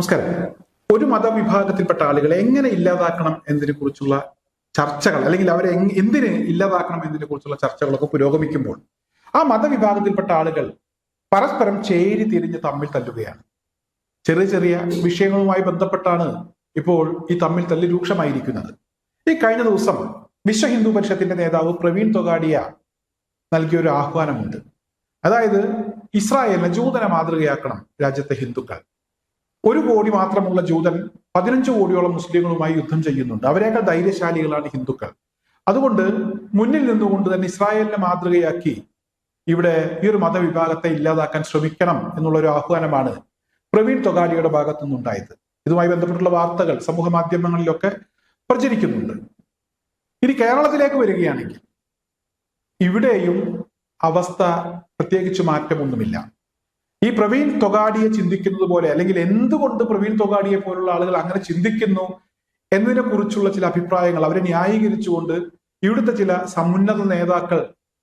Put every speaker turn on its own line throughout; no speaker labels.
നമസ്കാരം. ഒരു മതവിഭാഗത്തിൽപ്പെട്ട ആളുകളെ എങ്ങനെ ഇല്ലാതാക്കണം എന്നതിനെ കുറിച്ചുള്ള ചർച്ചകൾ അല്ലെങ്കിൽ അവരെ എന്തിനെ ഇല്ലാതാക്കണം എന്നതിനെ കുറിച്ചുള്ള ചർച്ചകളൊക്കെ പുരോഗമിക്കുമ്പോൾ ആ മതവിഭാഗത്തിൽപ്പെട്ട ആളുകൾ പരസ്പരം ചേരി തിരിഞ്ഞ് തമ്മിൽ തല്ലുകയാണ്. ചെറിയ ചെറിയ വിഷയങ്ങളുമായി ബന്ധപ്പെട്ടാണ് ഇപ്പോൾ ഈ തമ്മിൽ തല്ല് രൂക്ഷമായിരിക്കുന്നത്. ഈ കഴിഞ്ഞ ദിവസം വിശ്വ ഹിന്ദു പരിഷത്തിന്റെ നേതാവ് പ്രവീൺ തൊഗാഡിയ നൽകിയ ഒരു ആഹ്വാനമുണ്ട്. അതായത് ഇസ്രായേലിനെ ജൂതനെ മാതൃകയാക്കണം രാജ്യത്തെ ഹിന്ദുക്കൾ. ഒരു കോടി മാത്രമുള്ള ജൂതൻ പതിനഞ്ച് കോടിയോളം മുസ്ലിങ്ങളുമായി യുദ്ധം ചെയ്യുന്നുണ്ട്. അവരെയൊക്കെ ധൈര്യശാലികളാണ് ഹിന്ദുക്കൾ. അതുകൊണ്ട് മുന്നിൽ നിന്നുകൊണ്ട് തന്നെ ഇസ്രായേലിനെ മാതൃകയാക്കി ഇവിടെ ഈ ഒരു മതവിഭാഗത്തെ ഇല്ലാതാക്കാൻ ശ്രമിക്കണം എന്നുള്ള ഒരു ആഹ്വാനമാണ് പ്രവീൺ തൊഗാലിയുടെ ഭാഗത്തു നിന്നുണ്ടായത് ഇതുമായി ബന്ധപ്പെട്ടുള്ള വാർത്തകൾ സമൂഹ മാധ്യമങ്ങളിലൊക്കെ പ്രചരിക്കുന്നുണ്ട്. ഇനി കേരളത്തിലേക്ക് വരികയാണെങ്കിൽ ഇവിടെയും അവസ്ഥ പ്രത്യേകിച്ച് മാറ്റമൊന്നുമില്ല. ഈ പ്രവീൺ തൊഗാഡിയെ ചിന്തിക്കുന്നത് പോലെ അല്ലെങ്കിൽ എന്തുകൊണ്ട് പ്രവീൺ തൊഗാഡിയെ പോലുള്ള ആളുകൾ അങ്ങനെ ചിന്തിക്കുന്നു എന്നതിനെ കുറിച്ചുള്ള ചില അഭിപ്രായങ്ങൾ അവരെ ന്യായീകരിച്ചുകൊണ്ട് ഇവിടുത്തെ ചില സമുന്നത നേതാക്കൾ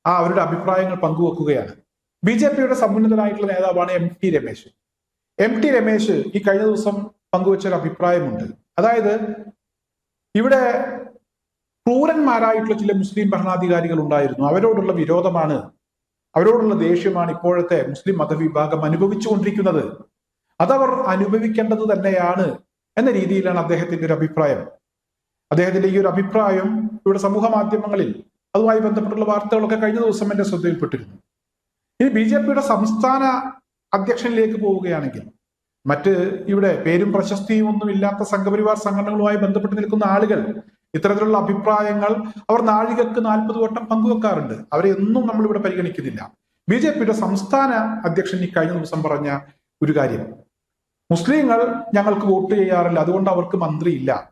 ആ അവരുടെ അഭിപ്രായങ്ങൾ പങ്കുവെക്കുകയാണ്. ബി ജെ പിയുടെ സമുന്നതനായിട്ടുള്ള നേതാവാണ് M T Ramesh. M T Ramesh ഈ കഴിഞ്ഞ ദിവസം പങ്കുവച്ച ഒരു അഭിപ്രായമുണ്ട്. അതായത് ഇവിടെ ക്രൂരന്മാരായിട്ടുള്ള ചില മുസ്ലിം ഭരണാധികാരികൾ ഉണ്ടായിരുന്നു. അവരോടുള്ള വിരോധമാണ് അവരോടുള്ള ദേഷ്യമാണ് ഇപ്പോഴത്തെ മുസ്ലിം മതവിഭാഗം അനുഭവിച്ചുകൊണ്ടിരിക്കുന്നത്. അതവർ അനുഭവിക്കേണ്ടത് തന്നെയാണ് എന്ന രീതിയിലാണ് അദ്ദേഹത്തിന്റെ ഒരു അഭിപ്രായം. അദ്ദേഹത്തിന്റെ ഈ ഒരു അഭിപ്രായം ഇവിടെ സമൂഹ മാധ്യമങ്ങളിൽ അതുമായി ബന്ധപ്പെട്ടുള്ള വാർത്തകളൊക്കെ കഴിഞ്ഞ ദിവസം എന്റെ ശ്രദ്ധയിൽപ്പെട്ടിരുന്നു. ഇനി ബി ജെ പിയുടെ സംസ്ഥാന അധ്യക്ഷനിലേക്ക് പോവുകയാണെങ്കിൽ മറ്റ് ഇവിടെ പേരും പ്രശസ്തിയും ഒന്നും ഇല്ലാത്ത സംഘപരിവാർ സംഘടനകളുമായി ബന്ധപ്പെട്ട് നിൽക്കുന്ന ആളുകൾ ഇത്തരത്തിലുള്ള അഭിപ്രായങ്ങൾ അവർ നാഴികക്ക് നാൽപ്പത് വട്ടം പങ്കുവെക്കാറുണ്ട്. അവരെ ഒന്നും നമ്മൾ ഇവിടെ പരിഗണിക്കുന്നില്ല. ബി ജെ പിയുടെ സംസ്ഥാന അധ്യക്ഷൻ ഈ കഴിഞ്ഞ ദിവസം പറഞ്ഞ ഒരു കാര്യം. മുസ്ലിങ്ങൾ ഞങ്ങൾക്ക് വോട്ട് ചെയ്യാറില്ല. അതുകൊണ്ട് അവർക്ക് മന്ത്രി ഇല്ല.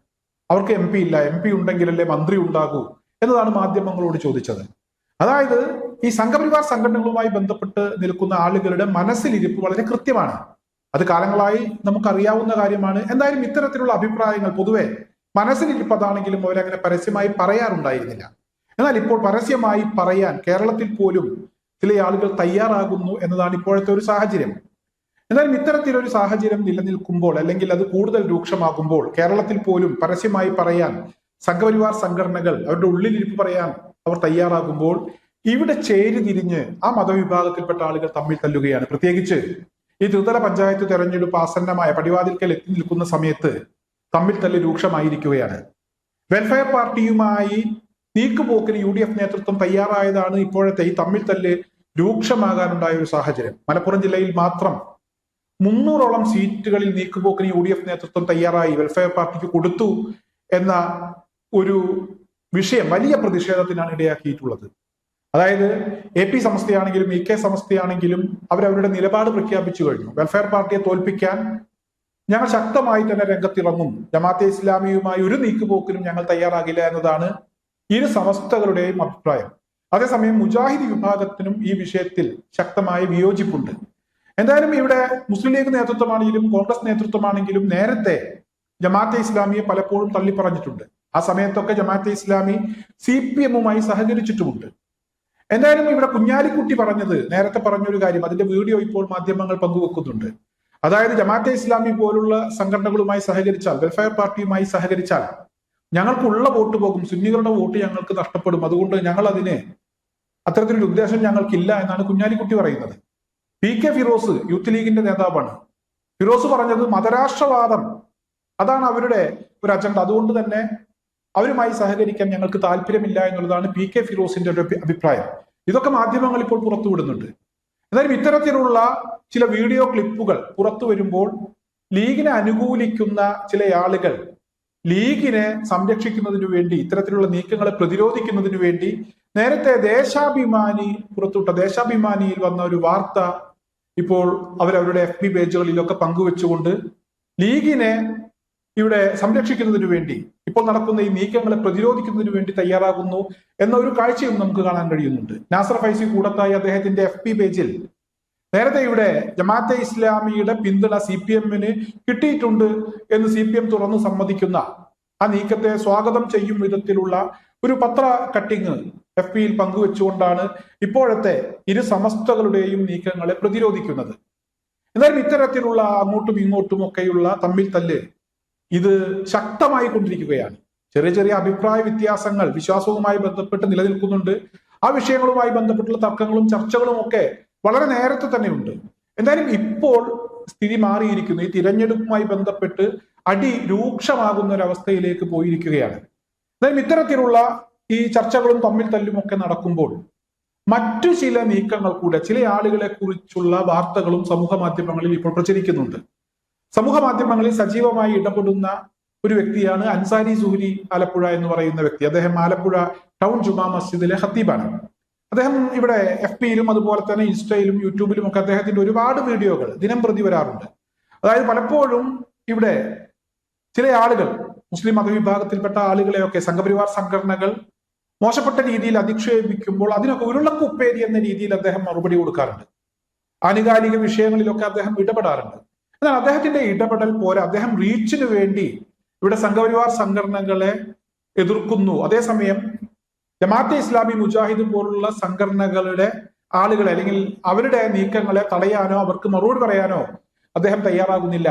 അവർക്ക് എം പി ഇല്ല. എം പി ഉണ്ടെങ്കിലല്ലേ മന്ത്രി ഉണ്ടാകൂ എന്നതാണ് മാധ്യമങ്ങളോട് ചോദിച്ചത്. അതായത് ഈ സംഘപരിവാർ സംഘടനകളുമായി ബന്ധപ്പെട്ട് നിൽക്കുന്ന ആളുകളുടെ മനസ്സിലിരിപ്പ് വളരെ കൃത്യമാണ്. അത് കാലങ്ങളായി നമുക്കറിയാവുന്ന കാര്യമാണ്. എന്തായാലും ഇത്തരത്തിലുള്ള അഭിപ്രായങ്ങൾ പൊതുവെ മനസ്സിലിരിപ്പ് അതാണെങ്കിലും അവരങ്ങനെ പരസ്യമായി പറയാറുണ്ടായിരുന്നില്ല. എന്നാൽ ഇപ്പോൾ പരസ്യമായി പറയാൻ കേരളത്തിൽ പോലും ചില ആളുകൾ തയ്യാറാകുന്നു എന്നതാണ് ഇപ്പോഴത്തെ ഒരു സാഹചര്യം. എന്നാലും ഇത്തരത്തിലൊരു സാഹചര്യം നിലനിൽക്കുമ്പോൾ അല്ലെങ്കിൽ അത് കൂടുതൽ രൂക്ഷമാകുമ്പോൾ കേരളത്തിൽ പോലും പരസ്യമായി പറയാൻ സംഘപരിവാർ സംഘടനകൾ അവരുടെ ഉള്ളിലിരിപ്പ് പറയാൻ അവർ തയ്യാറാകുമ്പോൾ ഇവിടെ ചേരി തിരിഞ്ഞ് ആ മതവിഭാഗത്തിൽപ്പെട്ട ആളുകൾ തമ്മിൽ തല്ലുകയാണ്. പ്രത്യേകിച്ച് ഈ ത്രിതല പഞ്ചായത്ത് തെരഞ്ഞെടുപ്പ് ആസന്നമായ പടിവാതിൽക്കൽ എത്തി നിൽക്കുന്ന സമയത്ത് തമ്മിൽ തല്ല് രൂക്ഷമായിരിക്കുകയാണ്. വെൽഫെയർ പാർട്ടിയുമായി നീക്കുപോക്കിന് യു ഡി എഫ് നേതൃത്വം തയ്യാറായതാണ് ഇപ്പോഴത്തെ ഈ തമ്മിൽ തല്ല് രൂക്ഷമാകാനുണ്ടായ ഒരു സാഹചര്യം. മലപ്പുറം ജില്ലയിൽ മാത്രം മുന്നൂറോളം സീറ്റുകളിൽ നീക്കുപോക്കിന് യു ഡി എഫ് നേതൃത്വം തയ്യാറായി വെൽഫെയർ പാർട്ടിക്ക് കൊടുത്തു എന്ന ഒരു വിഷയം വലിയ പ്രതിഷേധത്തിനാണ് ഇടയാക്കിയിട്ടുള്ളത്. അതായത് എ പി സമസ്തയാണെങ്കിലും ഇ കെ സമസ്തയാണെങ്കിലും അവരവരുടെ നിലപാട് പ്രഖ്യാപിച്ചു കഴിഞ്ഞു. വെൽഫെയർ പാർട്ടിയെ തോൽപ്പിക്കാൻ ഞങ്ങൾ ശക്തമായി തന്നെ രംഗത്തിറങ്ങും. ജമാഅത്തെ ഇസ്ലാമിയുമായി ഒരു നീക്കുപോക്കിലും ഞങ്ങൾ തയ്യാറാകില്ല എന്നതാണ് ഇരു സമസ്തകളുടെയും അഭിപ്രായം. അതേസമയം മുജാഹിദ് വിഭാഗത്തിനും ഈ വിഷയത്തിൽ ശക്തമായ വിയോജിപ്പുണ്ട്. എന്തായാലും ഇവിടെ മുസ്ലിം ലീഗ് നേതൃത്വമാണെങ്കിലും കോൺഗ്രസ് നേതൃത്വമാണെങ്കിലും നേരത്തെ ജമാഅത്തെ ഇസ്ലാമിയെ പലപ്പോഴും തള്ളിപ്പറഞ്ഞിട്ടുണ്ട്. ആ സമയത്തൊക്കെ ജമാഅത്തെ ഇസ്ലാമി സി പി എമ്മുമായി സഹകരിച്ചിട്ടുമുണ്ട്. എന്തായാലും ഇവിടെ കുഞ്ഞാലിക്കുട്ടി പറഞ്ഞത് നേരത്തെ പറഞ്ഞൊരു കാര്യം. അതിന്റെ വീഡിയോ ഇപ്പോൾ മാധ്യമങ്ങൾ പങ്കുവെക്കുന്നുണ്ട്. അതായത് ജമാഅത്തെ ഇസ്ലാമി പോലുള്ള സംഘടനകളുമായി സഹകരിച്ചാൽ വെൽഫെയർ പാർട്ടിയുമായി സഹകരിച്ചാൽ ഞങ്ങൾക്കുള്ള വോട്ട് പോകും. സുന്നികളുടെ വോട്ട് ഞങ്ങൾക്ക് നഷ്ടപ്പെടും. അതുകൊണ്ട് ഞങ്ങൾ അതിനെ അത്തരത്തിലൊരു ഉദ്ദേശം ഞങ്ങൾക്കില്ല എന്നാണ് കുഞ്ഞാലിക്കുട്ടി പറയുന്നത്. പി കെ ഫിറോസ് യൂത്ത് ലീഗിന്റെ നേതാവാണ്. ഫിറോസ് പറഞ്ഞത് മതരാഷ്ട്രവാദം. അതാണ് അവരുടെ ഒരു അജണ്ട. അതുകൊണ്ട് തന്നെ അവരുമായി സഹകരിക്കാൻ ഞങ്ങൾക്ക് താല്പര്യമില്ല എന്നുള്ളതാണ് പി കെ ഫിറോസിന്റെ ഒരു അഭിപ്രായം. ഇതൊക്കെ മാധ്യമങ്ങൾ ഇപ്പോൾ പുറത്തുവിടുന്നുണ്ട്. എന്നാലും ഇത്തരത്തിലുള്ള ചില വീഡിയോ ക്ലിപ്പുകൾ പുറത്തു വരുമ്പോൾ ലീഗിനെ അനുകൂലിക്കുന്ന ചില ആളുകൾ ലീഗിനെ സംരക്ഷിക്കുന്നതിനു വേണ്ടി ഇത്തരത്തിലുള്ള നീക്കങ്ങളെ പ്രതിരോധിക്കുന്നതിനു വേണ്ടി നേരത്തെ ദേശാഭിമാനി പുറത്തുവിട്ട ദേശാഭിമാനിയിൽ വന്ന ഒരു വാർത്ത ഇപ്പോൾ അവരവരുടെ എഫ് ബി പേജുകളിലൊക്കെ പങ്കുവെച്ചുകൊണ്ട് ലീഗിനെ ഇവിടെ സംരക്ഷിക്കുന്നതിനു വേണ്ടി ഇപ്പോൾ നടക്കുന്ന ഈ നീക്കങ്ങളെ പ്രതിരോധിക്കുന്നതിനു വേണ്ടി തയ്യാറാകുന്നു എന്ന ഒരു കാഴ്ചയും നമുക്ക് കാണാൻ കഴിയുന്നുണ്ട്. നാസർ ഫൈസി കൂടത്തായി അദ്ദേഹത്തിന്റെ എഫ് പേജിൽ നേരത്തെ ഇവിടെ ജമാഅത്തെ ഇസ്ലാമിയുടെ പിന്തുണ സി പി എമ്മിന് കിട്ടിയിട്ടുണ്ട് എന്ന് സി പി എം തുറന്നു സമ്മതിക്കുന്ന ആ നീക്കത്തെ സ്വാഗതം ചെയ്യും വിധത്തിലുള്ള ഒരു പത്ര കട്ടിങ് എഫ് പിയിൽ പങ്കുവെച്ചുകൊണ്ടാണ് ഇപ്പോഴത്തെ ഇരു സമസ്തകളുടെയും നീക്കങ്ങളെ പ്രതിരോധിക്കുന്നത്. എന്നാലും ഇത്തരത്തിലുള്ള അങ്ങോട്ടും ഇങ്ങോട്ടും ഒക്കെയുള്ള തമ്മിൽ തല്ല് ഇത് ശക്തമായി കൊണ്ടിരിക്കുകയാണ്. ചെറിയ ചെറിയ അഭിപ്രായ വ്യത്യാസങ്ങൾ വിശ്വാസവുമായി ബന്ധപ്പെട്ട് നിലനിൽക്കുന്നുണ്ട്. ആ വിഷയങ്ങളുമായി ബന്ധപ്പെട്ടുള്ള തർക്കങ്ങളും ചർച്ചകളും ഒക്കെ വളരെ നേരത്തെ തന്നെ ഉണ്ട് എന്തായാലും ഇപ്പോൾ സ്ഥിതി മാറിയിരിക്കുന്നു. ഈ തിരഞ്ഞെടുപ്പുമായി ബന്ധപ്പെട്ട് അടി രൂക്ഷമാകുന്ന ഒരു അവസ്ഥയിലേക്ക് പോയിരിക്കുകയാണ്. എന്തായാലും ഇത്തരത്തിലുള്ള ഈ ചർച്ചകളും തമ്മിൽ തല്ലും ഒക്കെ നടക്കുമ്പോൾ മറ്റു ചില നീക്കങ്ങൾ കൂടെ ചില ആളുകളെ കുറിച്ചുള്ള വാർത്തകളും സമൂഹ മാധ്യമങ്ങളിൽ ഇപ്പോൾ പ്രചരിക്കുന്നുണ്ട്. സമൂഹ മാധ്യമങ്ങളിൽ സജീവമായി ഇടപെടുന്ന ഒരു വ്യക്തിയാണ് അൻസാരി സുഹരി ആലപ്പുഴ എന്ന് പറയുന്ന വ്യക്തി. അദ്ദേഹം ആലപ്പുഴ ടൗൺ ജുമാ മസ്ജിദിലെ ഹത്തീബാണ് അദ്ദേഹം ഇവിടെ എഫ് പിയിലും അതുപോലെ തന്നെ ഇൻസ്റ്റയിലും യൂട്യൂബിലും ഒക്കെ അദ്ദേഹത്തിന്റെ ഒരുപാട് വീഡിയോകൾ ദിനം പ്രതി വരാറുണ്ട്. അതായത് പലപ്പോഴും ഇവിടെ ചില ആളുകൾ മുസ്ലിം മതവിഭാഗത്തിൽപ്പെട്ട ആളുകളെയൊക്കെ സംഘപരിവാർ സംഘടനകൾ മോശപ്പെട്ട രീതിയിൽ അധിക്ഷേപിക്കുമ്പോൾ അതിനൊക്കെ ഉരുളക്കുപ്പേരി എന്ന രീതിയിൽ അദ്ദേഹം മറുപടി കൊടുക്കാറുണ്ട്. ആനുകാലിക വിഷയങ്ങളിലൊക്കെ അദ്ദേഹം ഇടപെടാറുണ്ട്. എന്നാൽ അദ്ദേഹത്തിന്റെ ഇടപെടൽ പോലെ അദ്ദേഹം റീച്ചിന് വേണ്ടി ഇവിടെ സംഘപരിവാർ സംഘടനകളെ എതിർക്കുന്നു. അതേസമയം ജമാഅത്തെ ഇസ്ലാമി മുജാഹിദ് പോലുള്ള സംഘടനകളുടെ ആളുകളെ അല്ലെങ്കിൽ അവരുടെ നീക്കങ്ങളെ തടയാനോ അവർക്ക് മറുപടി പറയാനോ അദ്ദേഹം തയ്യാറാകുന്നില്ല.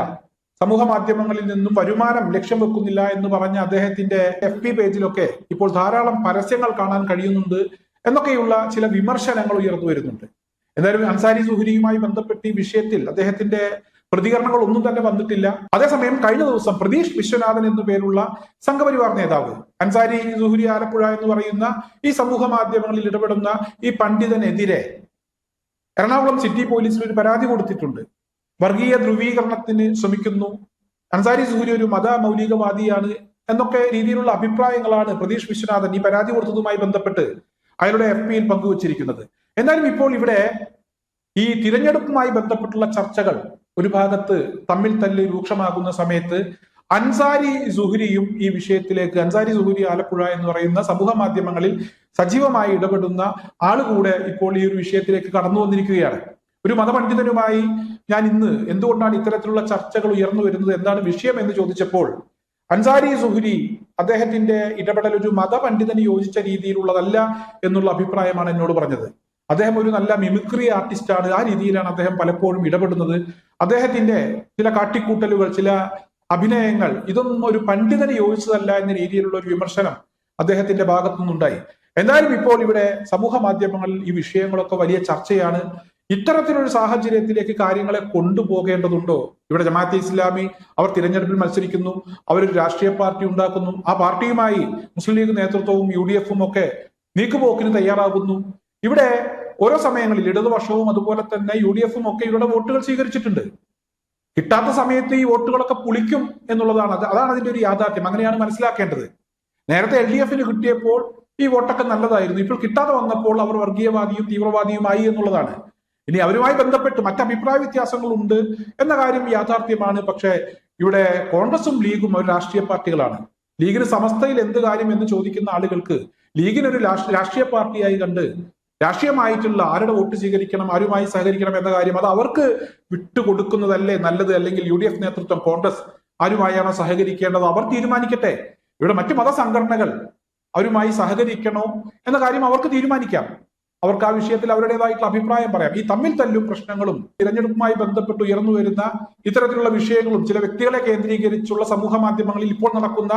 സമൂഹ മാധ്യമങ്ങളിൽ നിന്നും വരുമാനം ലക്ഷ്യം വെക്കുന്നില്ല എന്ന് പറഞ്ഞ അദ്ദേഹത്തിന്റെ എഫ് പി പേജിലൊക്കെ ഇപ്പോൾ ധാരാളം പരസ്യങ്ങൾ കാണാൻ കഴിയുന്നുണ്ട് എന്നൊക്കെയുള്ള ചില വിമർശനങ്ങൾ ഉയർന്നു വരുന്നുണ്ട്. എന്തായാലും അൻസാരി സുഹരിയുമായി ബന്ധപ്പെട്ട് ഈ വിഷയത്തിൽ അദ്ദേഹത്തിന്റെ പ്രതികരണങ്ങൾ ഒന്നും തന്നെ വന്നിട്ടില്ല. അതേസമയം കഴിഞ്ഞ ദിവസം പ്രതീഷ് വിശ്വനാഥൻ എന്നു പേരുള്ള സംഘപരിവാർ നേതാവ് അൻസാരി സുഹുരി ആലപ്പുഴ എന്ന് പറയുന്ന ഈ സമൂഹ മാധ്യമങ്ങളിൽ ഇടപെടുന്ന ഈ പണ്ഡിതനെതിരെ എറണാകുളം സിറ്റി പോലീസിൽ ഒരു പരാതി കൊടുത്തിട്ടുണ്ട്. വർഗീയ ധ്രുവീകരണത്തിന് ശ്രമിക്കുന്നു. അൻസാരി സുഹുരി ഒരു മത മൗലികവാദിയാണ് എന്നൊക്കെ രീതിയിലുള്ള അഭിപ്രായങ്ങളാണ് പ്രതീഷ് വിശ്വനാഥൻ ഈ പരാതി കൊടുത്തതുമായി ബന്ധപ്പെട്ട് അയാളുടെ എഫ് പിയിൽ പങ്കുവച്ചിരിക്കുന്നത്. എന്നാലും ഇപ്പോൾ ഇവിടെ ഈ തിരഞ്ഞെടുപ്പുമായി ബന്ധപ്പെട്ടുള്ള ചർച്ചകൾ ഒരു ഭാഗത്ത് തമ്മിൽ തല്ല് രൂക്ഷമാകുന്ന സമയത്ത് അൻസാരി സുഹരിയും ഈ വിഷയത്തിലേക്ക് അൻസാരി സുഹരി ആലപ്പുഴ എന്ന് പറയുന്ന സമൂഹ മാധ്യമങ്ങളിൽ സജീവമായി ഇടപെടുന്ന ആളുകൂടെ ഇപ്പോൾ ഈ ഒരു വിഷയത്തിലേക്ക് കടന്നു വന്നിരിക്കുകയാണ്. ഒരു മതപണ്ഡിതനുമായി ഞാൻ ഇന്ന് എന്തുകൊണ്ടാണ് ഇത്തരത്തിലുള്ള ചർച്ചകൾ ഉയർന്നു വരുന്നത് എന്താണ് വിഷയം എന്ന് ചോദിച്ചപ്പോൾ അൻസാരി സുഹരി അദ്ദേഹത്തിന്റെ ഇടപെടൽ ഒരു മതപണ്ഡിതന് യോജിച്ച രീതിയിലുള്ളതല്ല എന്നുള്ള അഭിപ്രായമാണ് എന്നോട് പറഞ്ഞത്. അദ്ദേഹം ഒരു നല്ല മിമിക്രി ആർട്ടിസ്റ്റാണ് ആ രീതിയിലാണ് അദ്ദേഹം പലപ്പോഴും ഇടപെടുന്നത്. അദ്ദേഹത്തിന്റെ ചില കാട്ടിക്കൂട്ടലുകൾ ചില അഭിനയങ്ങൾ ഇതൊന്നും ഒരു പണ്ഡിതന് യോജിച്ചതല്ല എന്ന രീതിയിലുള്ള ഒരു വിമർശനം അദ്ദേഹത്തിന്റെ ഭാഗത്തു നിന്നുണ്ടായി എന്തായാലും ഇപ്പോൾ ഇവിടെ സമൂഹ മാധ്യമങ്ങളിൽ ഈ വിഷയങ്ങളൊക്കെ വലിയ ചർച്ചയാണ്. ഇത്തരത്തിലൊരു സാഹചര്യത്തിലേക്ക് കാര്യങ്ങളെ കൊണ്ടുപോകേണ്ടതുണ്ടോ? ഇവിടെ ജമാഅത്തെ ഇസ്ലാമി അവർ തിരഞ്ഞെടുപ്പിൽ മത്സരിക്കുന്നു അവരൊരു രാഷ്ട്രീയ പാർട്ടി ഉണ്ടാക്കുന്നു. ആ പാർട്ടിയുമായി മുസ്ലിം ലീഗ് നേതൃത്വവും യു ഒക്കെ നീക്കുപോക്കിന് തയ്യാറാകുന്നു. ഇവിടെ ഓരോ സമയങ്ങളിൽ ഇടതുപക്ഷവും അതുപോലെ തന്നെ യു ഡി എഫും ഒക്കെ ഇവരുടെ വോട്ടുകൾ സ്വീകരിച്ചിട്ടുണ്ട്. കിട്ടാത്ത സമയത്ത് ഈ വോട്ടുകളൊക്കെ പുളിക്കും എന്നുള്ളതാണ്. അത് അതാണ് അതിന്റെ ഒരു യാഥാർത്ഥ്യം. അങ്ങനെയാണ് മനസ്സിലാക്കേണ്ടത്. നേരത്തെ എൽ ഡി എഫിന് കിട്ടിയപ്പോൾ ഈ വോട്ടൊക്കെ നല്ലതായിരുന്നു. ഇപ്പോൾ കിട്ടാതെ വന്നപ്പോൾ അവർ വർഗീയവാദിയും തീവ്രവാദിയുമായി എന്നുള്ളതാണ്. ഇനി അവരുമായി ബന്ധപ്പെട്ട് മറ്റ് അഭിപ്രായ വ്യത്യാസങ്ങളുണ്ട് എന്ന കാര്യം യാഥാർത്ഥ്യമാണ്. പക്ഷേ ഇവിടെ കോൺഗ്രസും ലീഗും ഒരു രാഷ്ട്രീയ പാർട്ടികളാണ്. ലീഗിന് സമസ്തയിൽ എന്ത് കാര്യം എന്ന് ചോദിക്കുന്ന ആളുകൾക്ക് ലീഗിനൊരു രാഷ്ട്രീയ പാർട്ടിയായി കണ്ട് രാഷ്ട്രീയമായിട്ടുള്ള ആരുടെ വോട്ട് സ്വീകരിക്കണം ആരുമായി സഹകരിക്കണം എന്ന കാര്യം അത് അവർക്ക് വിട്ടുകൊടുക്കുന്നതല്ലേ നല്ലത്? അല്ലെങ്കിൽ യു ഡി എഫ് നേതൃത്വം കോൺഗ്രസ് ആരുമായാണോ സഹകരിക്കേണ്ടത്? അവർ തീരുമാനിക്കട്ടെ. ഇവിടെ മറ്റു മതസംഘടനകൾ അവരുമായി സഹകരിക്കണോ എന്ന കാര്യം അവർക്ക് തീരുമാനിക്കാം. അവർക്ക് ആ വിഷയത്തിൽ അവരുടേതായിട്ടുള്ള അഭിപ്രായം പറയാം. ഈ തമ്മിൽ തല്ലും പ്രശ്നങ്ങളും തിരഞ്ഞെടുപ്പുമായി ബന്ധപ്പെട്ട് ഉയർന്നു വരുന്ന ഇത്തരത്തിലുള്ള വിഷയങ്ങളും ചില വ്യക്തികളെ കേന്ദ്രീകരിച്ചുള്ള സമൂഹ മാധ്യമങ്ങളിൽ ഇപ്പോൾ നടക്കുന്ന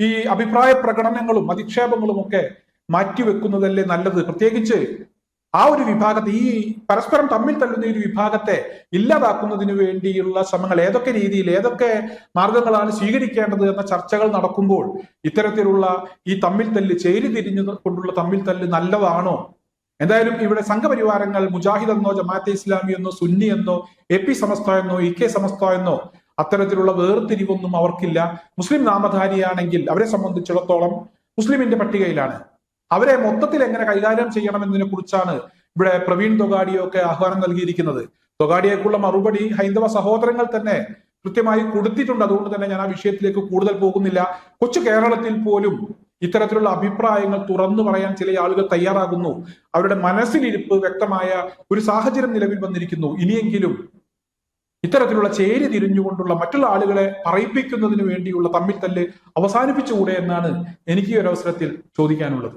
ഈ അഭിപ്രായ പ്രകടനങ്ങളും അധിക്ഷേപങ്ങളും ഒക്കെ മാറ്റിവെക്കുന്നതല്ലേ നല്ലത്? പ്രത്യേകിച്ച് ആ ഒരു വിഭാഗത്തെ ഈ പരസ്പരം തമ്മിൽ തല്ലുന്ന ഒരു വിഭാഗത്തെ ഇല്ലാതാക്കുന്നതിന് വേണ്ടിയുള്ള ശ്രമങ്ങൾ ഏതൊക്കെ രീതിയിൽ ഏതൊക്കെ മാർഗങ്ങളാണ് സ്വീകരിക്കേണ്ടത് എന്ന ചർച്ചകൾ നടക്കുമ്പോൾ ഇത്തരത്തിലുള്ള ഈ തമ്മിൽ തല്ല് ചേരി തിരിഞ്ഞു കൊണ്ടുള്ള തമ്മിൽ തല്ല് നല്ലതാണോ? എന്തായാലും ഇവിടെ സംഘപരിവാരങ്ങൾ മുജാഹിദ് എന്നോ ജമാഅത്തെ ഇസ്ലാമി എന്നോ സുന്നി എന്നോ എ പി സമസ്ത എന്നോ ഇ കെ സമസ്ത എന്നോ അത്തരത്തിലുള്ള വേർതിരിവൊന്നും അവർക്കില്ല. മുസ്ലിം നാമധാരിയാണെങ്കിൽ അവരെ സംബന്ധിച്ചിടത്തോളം മുസ്ലിമിന്റെ പട്ടികയിലാണ്. അവരെ മൊത്തത്തിൽ എങ്ങനെ കൈകാര്യം ചെയ്യണം എന്നതിനെ കുറിച്ചാണ് ഇവിടെ പ്രവീൺ തൊഗാഡിയൊക്കെ ആഹ്വാനം നൽകിയിരിക്കുന്നത്. തൊഗാഡിയേക്കുള്ള മറുപടി ഹൈന്ദവ സഹോദരങ്ങൾ തന്നെ കൃത്യമായി കൊടുത്തിട്ടുണ്ട്. അതുകൊണ്ട് തന്നെ ഞാൻ ആ വിഷയത്തിലേക്ക് കൂടുതൽ പോകുന്നില്ല. കൊച്ചു കേരളത്തിൽ പോലും ഇത്തരത്തിലുള്ള അഭിപ്രായങ്ങൾ തുറന്നു പറയാൻ ചില ആളുകൾ തയ്യാറാകുന്നു. അവരുടെ മനസ്സിലിരിപ്പ് വ്യക്തമായ ഒരു സാഹചര്യം നിലവിൽ വന്നിരിക്കുന്നു. ഇനിയെങ്കിലും ഇത്തരത്തിലുള്ള ചേരി തിരിഞ്ഞുകൊണ്ടുള്ള മറ്റുള്ള ആളുകളെ പറയിപ്പിക്കുന്നതിന് വേണ്ടിയുള്ള തമ്മിൽ തല്ല് അവസാനിപ്പിച്ചുകൂടെ എന്നാണ് എനിക്ക് ഈ ഒരു അവസരത്തിൽ ചോദിക്കാനുള്ളത്.